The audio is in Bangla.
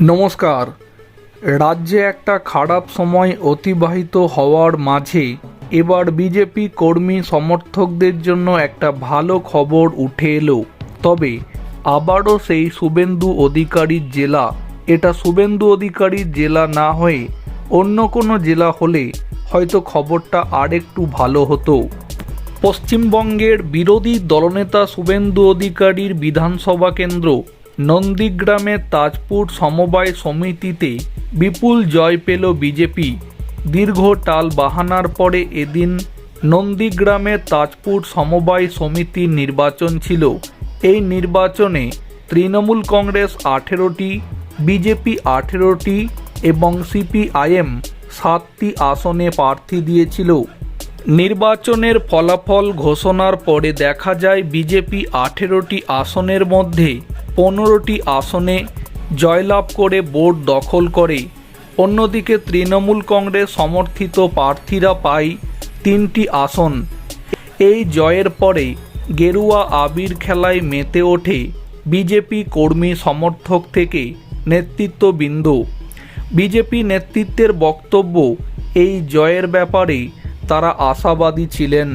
নমস্কার। রাজ্যে একটা খারাপ সময় অতিবাহিত হওয়ার মাঝে এবার বিজেপি কর্মী সমর্থকদের জন্য একটা ভালো খবর উঠে এলো। তবে আবারও সেই শুভেন্দু অধিকারীর জেলা, এটা শুভেন্দু অধিকারীর জেলা না হয়ে অন্য কোনো জেলা হলে হয়তো খবরটা আরেকটু ভালো হতো। পশ্চিমবঙ্গের বিরোধী দলনেতা শুভেন্দু অধিকারীর বিধানসভা কেন্দ্র নন্দীগ্রামের তাজপুর সমবায় সমিতিতে বিপুল জয় পেল বিজেপি। দীর্ঘ টাল বাহানার পরে এদিন নন্দীগ্রামের তাজপুর সমবায় সমিতির নির্বাচন ছিল। এই নির্বাচনে তৃণমূল কংগ্রেস আঠেরোটি, বিজেপি আঠেরোটি এবং সিপিআইএম সাতটি আসনে প্রার্থী দিয়েছিল। নির্বাচনের ফলাফল ঘোষণার পরে দেখা যায় বিজেপি আঠেরোটি আসনের মধ্যে পনেরোটি আসনে জয়লাভ করে বোর্ড দখল করে। অন্যদিকে তৃণমূল কংগ্রেস সমর্থিত প্রার্থীরা পায় তিনটি আসন। এই জয়ের পরে গেরুয়া আবির খেলায় মেতে ওঠে বিজেপি কর্মী সমর্থক থেকে নেতৃত্ববৃন্দ। বিজেপি নেতৃত্বের বক্তব্য, এই জয়ের ব্যাপারে তারা আশাবাদী ছিলেন।